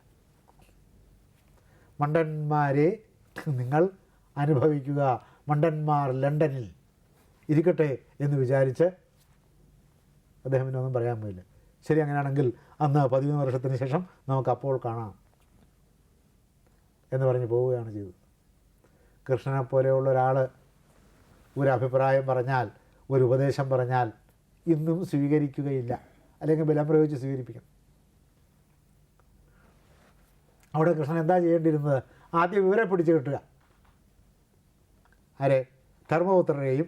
മണ്ടന്മാരെ നിങ്ങൾ അനുഭവിക്കുക. മണ്ടന്മാർ ലണ്ടനിൽ ഇരിക്കട്ടെ എന്ന് വിചാരിച്ച് അദ്ദേഹം പിന്നെ ഒന്നും പറയാൻ പോയില്ല. ശരി അങ്ങനെയാണെങ്കിൽ അന്ന് പതിമൂന്ന് വർഷത്തിന് ശേഷം നമുക്ക് അപ്പോൾ കാണാം എന്ന് പറഞ്ഞ് പോവുകയാണ് ചെയ്തത്. കൃഷ്ണനെ പോലെയുള്ള ഒരാൾ ഒരു അഭിപ്രായം പറഞ്ഞാൽ ഒരു ഉപദേശം പറഞ്ഞാൽ ഇന്നും സ്വീകരിക്കുകയില്ല. അല്ലെങ്കിൽ ബലം പ്രയോഗിച്ച് സ്വീകരിപ്പിക്കണം. അവിടെ കൃഷ്ണൻ എന്താ ചെയ്യേണ്ടിയിരുന്നത്? ആദ്യം ഇവരെ പിടിച്ചു കിട്ടുക. ആരെ? ധർമ്മപുത്രരെയും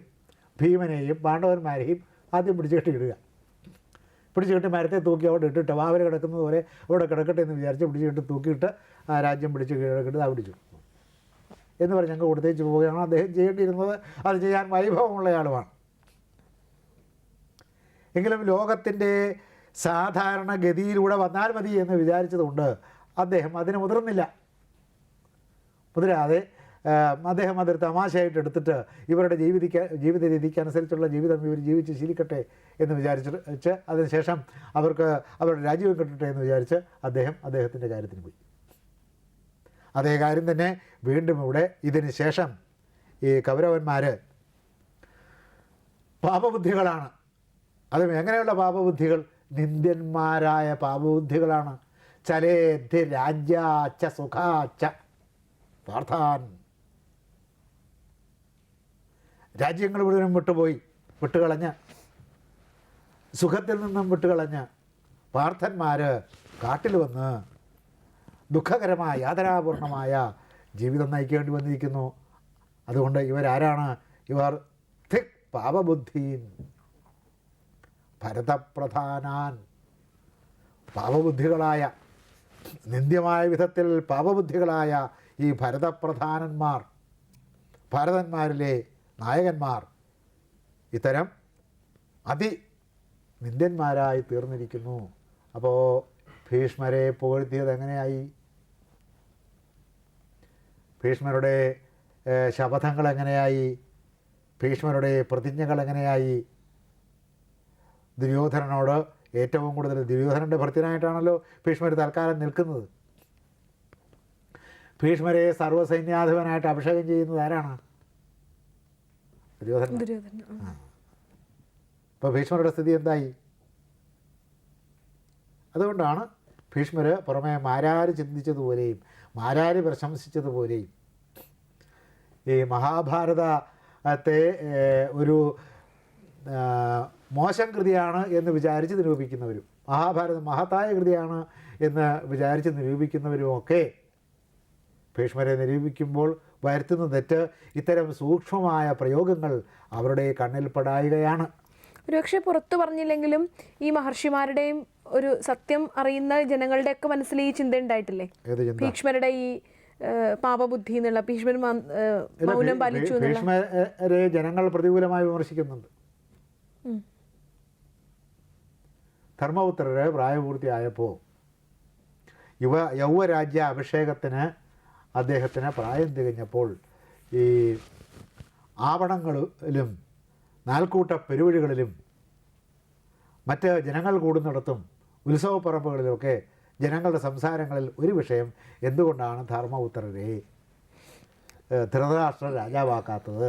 ഭീമനെയും പാണ്ഡവന്മാരെയും ആദ്യം പിടിച്ചു കെട്ടിയിടുക പിടിച്ചു കെട്ടി മരത്തെ തൂക്കി അവിടെ ഇട്ടിട്ട് വാവര് കിടക്കുന്നത് പോലെ അവിടെ കിടക്കട്ടെ എന്ന് വിചാരിച്ച് പിടിച്ചു കെട്ടി തൂക്കിയിട്ട് ആ രാജ്യം പിടിച്ച് കിടക്കിട്ട് ആ പിടിച്ചു. എന്ന് പറഞ്ഞ് ഞങ്ങൾ കൊടുത്തേച്ച് പോവുകയാണ്. അദ്ദേഹം ചെയ്യേണ്ടിയിരുന്നത് അത് ചെയ്യാൻ വൈഭവമുള്ളയാളുമാണ്. എങ്കിലും ലോകത്തിന്റെ സാധാരണ ഗതിയിലൂടെ വന്നാൽ മതി എന്ന് വിചാരിച്ചതുകൊണ്ട് അദ്ദേഹം അതിന് മുതിർന്നില്ല. മുതിരാതെ അദ്ദേഹം അതൊരു തമാശയായിട്ട് എടുത്തിട്ട് ഇവരുടെ ജീവിതിക്ക ജീവിത രീതിക്ക് അനുസരിച്ചുള്ള ജീവിതം ഇവർ ജീവിച്ച് ശീലിക്കട്ടെ എന്ന് വിചാരിച്ചിട്ട് വെച്ച് അതിനുശേഷം അവർക്ക് അവരുടെ രാജ്യവും കിട്ടട്ടെ എന്ന് വിചാരിച്ച് അദ്ദേഹം അദ്ദേഹത്തിന്റെ കാര്യത്തിന് പോയി. അതേ കാര്യം തന്നെ വീണ്ടും ഇവിടെ ഇതിന് ശേഷം ഈ കൗരവന്മാർ പാപബുദ്ധികളാണ്. അതും എങ്ങനെയുള്ള പാപബുദ്ധികൾ? നിന്ദ്യന്മാരായ പാപബുദ്ധികളാണ്. ചലേധി രാജ്യാച്ച സുഖാച്ച. പാർത്ഥാൻ രാജ്യങ്ങൾ മുഴുവനും വിട്ടുപോയി വിട്ടുകളഞ്ഞ. സുഖത്തിൽ നിന്നും വിട്ടുകളഞ്ഞ. പാർത്ഥന്മാർ കാട്ടിൽ വന്ന് ദുഃഖകരമായ യാതനാപൂർണമായ ജീവിതം നയിക്കേണ്ടി വന്നിരിക്കുന്നു. അതുകൊണ്ട് ഇവരാരാണ്? ഇവർ തിക് പാപബുദ്ധീൻ. ഭരതപ്രധാനാൻ. പാപബുദ്ധികളായ നിന്ദ്യമായ വിധത്തിൽ പാപബുദ്ധികളായ ഈ ഭരതപ്രധാനന്മാർ ഭാരതന്മാരിലെ നായകന്മാർ ഇത്തരം അതി നിന്ദ്യന്മാരായി തീർന്നിരിക്കുന്നു. അപ്പോൾ ഭീഷ്മരെ പുകഴ്ത്തിയത് എങ്ങനെയായി? ഭീഷ്മരുടെ ശപഥങ്ങൾ എങ്ങനെയായി? ഭീഷ്മരുടെ പ്രതിജ്ഞകൾ എങ്ങനെയായി? ദുര്യോധനനോട് ഏറ്റവും കൂടുതൽ ദുര്യോധനന്റെ ഭർത്തിനായിട്ടാണല്ലോ ഭീഷ്മർ തൽക്കാലം നിൽക്കുന്നത്. ഭീഷ്മരെ സർവസൈന്യാധിപനായിട്ട് അഭിഷേകം ചെയ്യുന്നത് ആരാണ്? ദുര്യോധന അപ്പോൾ ഭീഷ്മരുടെ സ്ഥിതി എന്തായി? അതുകൊണ്ടാണ് ഭീഷ്മർ പുറമെ മാരാര് ചിന്തിച്ചതുപോലെയും മാരാര് പ്രശംസിച്ചതുപോലെയും ഈ മഹാഭാരതത്തെ ഒരു മോശം കൃതിയാണ് എന്ന് വിചാരിച്ച് നിരൂപിക്കുന്നവരും മഹാഭാരതം മഹത്തായ കൃതിയാണ് എന്ന് വിചാരിച്ച് നിരൂപിക്കുന്നവരും ഒക്കെ ഭീഷ്മരെ നിരൂപിക്കുമ്പോൾ വരുത്തുന്ന തെറ്റ് ഇത്തരം സൂക്ഷ്മമായ പ്രയോഗങ്ങൾ അവരുടെ കണ്ണിൽ പെടായികയാണ്. ഒരുപക്ഷെ പുറത്തു പറഞ്ഞില്ലെങ്കിലും ഈ മഹർഷിമാരുടെയും ഒരു സത്യം അറിയുന്ന ജനങ്ങളുടെയൊക്കെ മനസ്സിൽ ഈ ചിന്ത ഉണ്ടായിട്ടില്ലേ? ഭീഷ്മരുടെ ഈ പാപബുദ്ധി എന്നുള്ള ഭീഷ്മൻ മൗനം പാലിച്ചു ഭീഷ്മരെ ജനങ്ങൾ പ്രതികൂലമായി വിമർശിക്കുന്നുണ്ട്. ധർമ്മപുത്രര് പ്രായപൂർത്തിയായപ്പോൾ യുവ യൗവരാജ്യ അഭിഷേകത്തിന് അദ്ദേഹത്തിന് പ്രായം തികഞ്ഞപ്പോൾ ഈ ആവണങ്ങളിലും നാൽക്കൂട്ട പെരുവഴികളിലും മറ്റ് ജനങ്ങൾ കൂടുന്നിടത്തും ഉത്സവപ്പറമ്പുകളിലുമൊക്കെ ജനങ്ങളുടെ സംസാരങ്ങളിൽ ഒരു വിഷയം എന്തുകൊണ്ടാണ് ധർമ്മപുത്രരെ ധൃതരാഷ്ട്ര രാജാവാക്കാത്തത്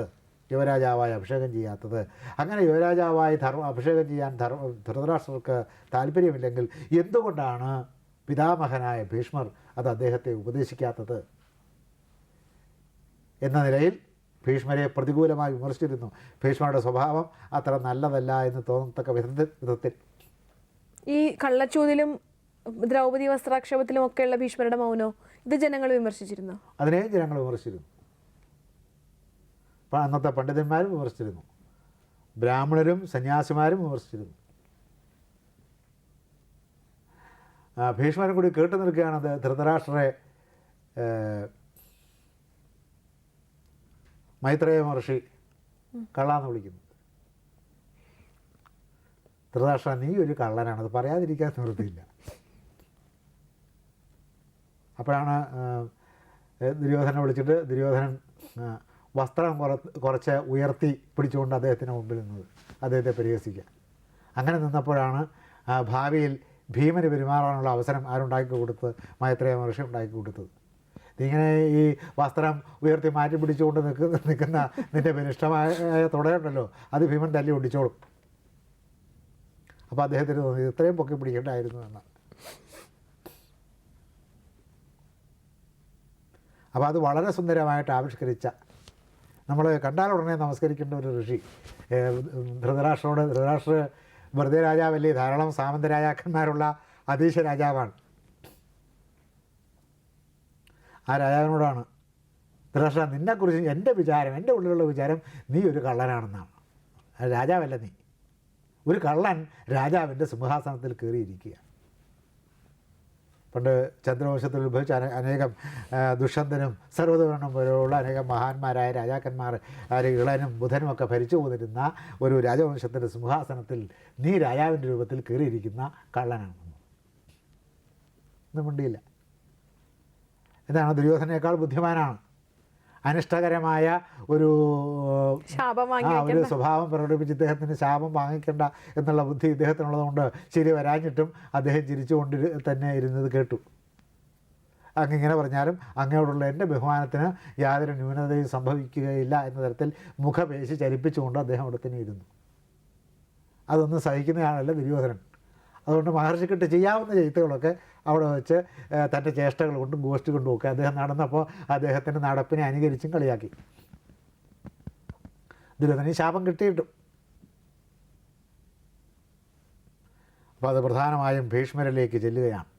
യുവരാജാവായി അഭിഷേകം ചെയ്യാത്തത്. അങ്ങനെ യുവരാജാവായി ധർമ്മ അഭിഷേകം ചെയ്യാൻ ധർമ്മ ധൃതരാഷ്ട്രർക്ക് താല്പര്യമില്ലെങ്കിൽ എന്തുകൊണ്ടാണ് പിതാമഹനായ ഭീഷ്മർ അത് അദ്ദേഹത്തെ ഉപദേശിക്കാത്തത്? എന്ന നിലയിൽ ഭീഷ്മരെ പ്രതികൂലമായി വിമർശിച്ചിരുന്നു. ഭീഷ്മരുടെ സ്വഭാവം അത്ര നല്ലതല്ല എന്ന് തോന്നത്തക്ക വിധത്തിൽ വിധത്തിൽ. ഈ കള്ളച്ചൂതിലും ദ്രൗപദി വസ്ത്രാക്ഷേപത്തിലും ഒക്കെയുള്ള ഭീഷ്മരുടെ മൗനോ? ഇത് ജനങ്ങൾ വിമർശിച്ചിരുന്നു? അതിനെയും ജനങ്ങൾ വിമർശിച്ചിരുന്നു. അന്നത്തെ പണ്ഡിതന്മാരും വിമർശിച്ചിരുന്നു. ബ്രാഹ്മണരും സന്യാസിമാരും വിമർശിച്ചിരുന്നു. ഭീഷ്മരും കൂടി കേട്ടു നിൽക്കുകയാണ് ധൃതരാഷ്ട്രരെ മൈത്രേയ മഹർഷി കള്ളാന്ന് വിളിക്കുന്നു. ധൃതരാഷ്ട്ര നീ ഒരു കള്ളനാണ് അത് പറയാതിരിക്കാൻ നിവൃത്തിയില്ല. അപ്പോഴാണ് ദുര്യോധനെ വിളിച്ചിട്ട് ദുര്യോധനൻ വസ്ത്രം കുറ കുറച്ച് ഉയർത്തി പിടിച്ചുകൊണ്ട് അദ്ദേഹത്തിന് മുമ്പിൽ നിന്നത് അദ്ദേഹത്തെ പരിഹസിക്കുക അങ്ങനെ നിന്നപ്പോഴാണ് ഭാവിയിൽ ഭീമന് പെരുമാറാനുള്ള അവസരം ആരുണ്ടാക്കി കൊടുത്ത് മൈത്രേയ മഹർഷി ഉണ്ടാക്കി കൊടുത്തത്. ഇങ്ങനെ ഈ വസ്ത്രം ഉയർത്തി മാറ്റി പിടിച്ചുകൊണ്ട് നിൽക്കുന്ന നിൽക്കുന്ന നിന്റെ ബലിഷ്ടമായ തുടയുണ്ടല്ലോ അത് ഭീമൻ തല്ലി ഒടിച്ചോളും. അപ്പോൾ അദ്ദേഹത്തിന് തോന്നി ഇത് ഇത്രയും പൊക്കി പിടിക്കേണ്ടായിരുന്നു എന്ന് അപ്പോൾ അത് വളരെ സുന്ദരമായിട്ട് ആവിഷ്കരിച്ച നമ്മൾ കണ്ടാൽ ഉടനെ നമസ്കരിക്കേണ്ട ഒരു ഋഷി. ധൃതരാഷ്ട്രോട് ധൃതരാഷ്ട്ര വെറുതെ രാജാവല്ലേ? ധാരാളം സാമന്ത രാജാക്കന്മാരുള്ള അതീശ രാജാവാണ്. ആ രാജാവിനോടാണ് ധൃതരാഷ്ട്ര നിന്നെക്കുറിച്ച് എന്റെ വിചാരം എന്റെ ഉള്ളിലുള്ള വിചാരം നീ ഒരു കള്ളനാണെന്നാണ്. രാജാവല്ല നീ. ഒരു കള്ളൻ രാജാവിന്റെ സിംഹാസനത്തിൽ കയറിയിരിക്കുക പണ്ട് ചന്ദ്രവംശത്തിൽ ഉത്ഭവിച്ച അനെ- അനേകം ദുഷ്യന്തനും സർവതവർണം പോലെയുള്ള അനേകം മഹാന്മാരായ രാജാക്കന്മാർ ആര് ഇളനും ബുധനും ഒക്കെ ഭരിച്ചു പോന്നിരുന്ന ഒരു രാജവംശത്തിന്റെ സിംഹാസനത്തിൽ നീ രാജാവിന്റെ രൂപത്തിൽ കയറിയിരിക്കുന്ന കള്ളനാണ്. ഒന്നും മിണ്ടിയില്ല. എന്താണ് ദുര്യോധനേക്കാൾ ബുദ്ധിമാനാണ്? അനിഷ്ടകരമായ ഒരു ആ ഒരു സ്വഭാവം പ്രകടിപ്പിച്ച് ഇദ്ദേഹത്തിന് ശാപം വാങ്ങിക്കേണ്ട എന്നുള്ള ബുദ്ധി ഇദ്ദേഹത്തിനുള്ളതുകൊണ്ട് ശരി വരാഞ്ഞിട്ടും അദ്ദേഹം ചിരിച്ചുകൊണ്ട് തന്നെ ഇരുന്നത് കേട്ടു. അങ്ങിങ്ങനെ പറഞ്ഞാലും അങ്ങയോടുള്ള എന്റെ ബഹുമാനത്തിന് യാതൊരു ന്യൂനതയും സംഭവിക്കുകയില്ല എന്ന തരത്തിൽ മുഖപേശി ചലിപ്പിച്ചുകൊണ്ട് അദ്ദേഹം അവിടെ തന്നെ ഇരുന്നു. അതൊന്നും സഹിക്കുന്നയാളല്ല ദുര്യോധനൻ. അതുകൊണ്ട് മഹർഷിക്കിട്ട് ചെയ്യാവുന്ന ചെയ്ത്തുകളൊക്കെ അവിടെ വെച്ച് തന്റെ ചേഷ്ടകൾ കൊണ്ടും ഗോഷ്ടി കൊണ്ടും ഒക്കെ അദ്ദേഹം നടന്നപ്പോൾ അദ്ദേഹത്തിന്റെ നടപ്പിനെ അനുകരിച്ചും കളിയാക്കി. ദുര്യോധന ശാപം കിട്ടിയിട്ടും. അപ്പോൾ അത് പ്രധാനമായും ഭീഷ്മരിലേക്ക് ചെല്ലുകയാണ്.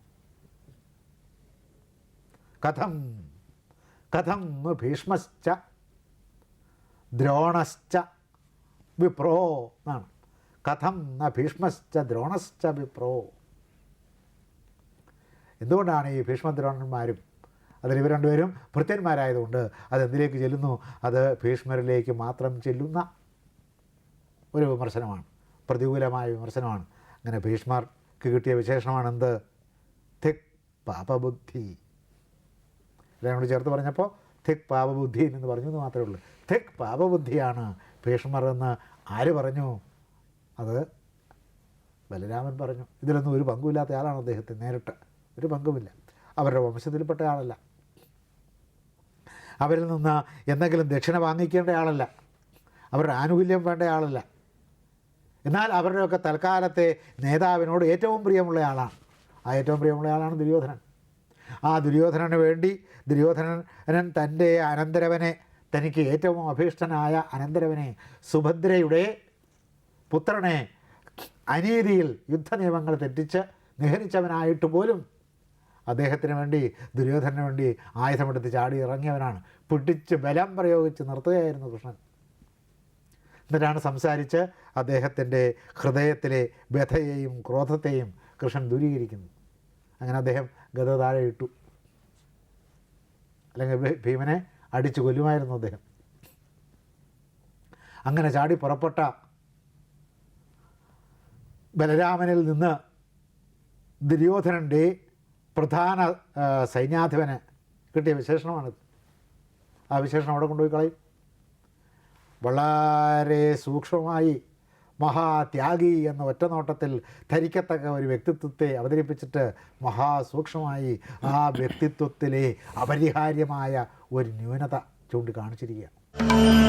കഥം കഥം ഭീഷ്മശ്ച ദ്രോണശ്ച വിപ്രോ എന്നാണ്. കഥം ന ഭീഷ്മശ്ച ദ്രോണശ്ച വിപ്രോ. എന്തുകൊണ്ടാണ് ഈ ഭീഷ്മദ്രോണന്മാരും അതിൽ ഇവർ രണ്ടുപേരും ഭൃത്യന്മാരായതുകൊണ്ട് അതെന്തിലേക്ക് ചെല്ലുന്നു? അത് ഭീഷ്മരിലേക്ക് മാത്രം ചെല്ലുന്ന ഒരു വിമർശനമാണ് പ്രതികൂലമായ വിമർശനമാണ്. അങ്ങനെ ഭീഷ്മർക്ക് കിട്ടിയ വിശേഷണമാണ് എന്ത് തിക് പാപബുദ്ധി ഇതിനോട് ചേർത്ത് പറഞ്ഞപ്പോൾ തിക് പാപബുദ്ധി എന്ന് പറഞ്ഞു എന്ന് മാത്രമേ ഉള്ളൂ. തിക് പാപബുദ്ധിയാണ് ഭീഷ്മർ എന്ന് ആര് പറഞ്ഞു? അത് ബലരാമൻ പറഞ്ഞു ഇതിലൊന്നും ഒരു പങ്കുമില്ലാത്ത ആളാണ് അദ്ദേഹത്തിന് നേരിട്ട്. ഒരു പങ്കുമില്ല. അവരുടെ വംശത്തിൽപ്പെട്ട ആളല്ല. അവരിൽ നിന്ന് എന്തെങ്കിലും ദക്ഷിണ വാങ്ങിക്കേണ്ട ആളല്ല. അവരുടെ ആനുകൂല്യം വേണ്ട ആളല്ല. എന്നാൽ അവരുടെയൊക്കെ തൽക്കാലത്തെ നേതാവിനോട് ഏറ്റവും പ്രിയമുള്ള ആളാണ്. ആ ഏറ്റവും പ്രിയമുള്ള ആളാണ് ദുര്യോധനൻ. ആ ദുര്യോധനന് വേണ്ടി ദുര്യോധനൻ തന്റെ അനന്തരവനെ തനിക്ക് ഏറ്റവും അഭീഷ്ടനായ അനന്തരവനെ സുഭദ്രയുടെ പുത്രനെ അനീതിയിൽ യുദ്ധനിയമങ്ങൾ തെറ്റിച്ച് നിഹരിച്ചവനായിട്ട് പോലും അദ്ദേഹത്തിന് വേണ്ടി ദുര്യോധനന് വേണ്ടി ആയുധമെടുത്ത് ചാടി ഇറങ്ങിയവനാണ്. പിടിച്ച് ബലം പ്രയോഗിച്ച് നിർത്തുകയായിരുന്നു കൃഷ്ണൻ. എന്നിട്ടാണ് സംസാരിച്ച് അദ്ദേഹത്തിന്റെ ഹൃദയത്തിലെ വ്യഥയെയും ക്രോധത്തെയും കൃഷ്ണൻ ദൂരീകരിക്കുന്നത്. അങ്ങനെ അദ്ദേഹം ഗത താഴെ ഇട്ടു. അല്ലെങ്കിൽ ഭീമനെ അടിച്ചു കൊല്ലുമായിരുന്നു അദ്ദേഹം. അങ്ങനെ ചാടി പുറപ്പെട്ട ബലരാമനിൽ നിന്ന് ദുര്യോധനന്റെ പ്രധാന സൈന്യാധിപന് കിട്ടിയ വിശേഷണമാണിത്. ആ വിശേഷണം അവിടെ കൊണ്ടുപോയി കളയും. വളരെ സൂക്ഷ്മമായി മഹാത്യാഗി എന്ന ഒറ്റനോട്ടത്തിൽ ധരിക്കത്തക്ക ഒരു വ്യക്തിത്വത്തെ അവതരിപ്പിച്ചിട്ട് മഹാസൂക്ഷ്മമായി ആ വ്യക്തിത്വത്തിലെ അപരിഹാര്യമായ ഒരു ന്യൂനത ചൂണ്ടിക്കാണിച്ചിരിക്കുകയാണ്.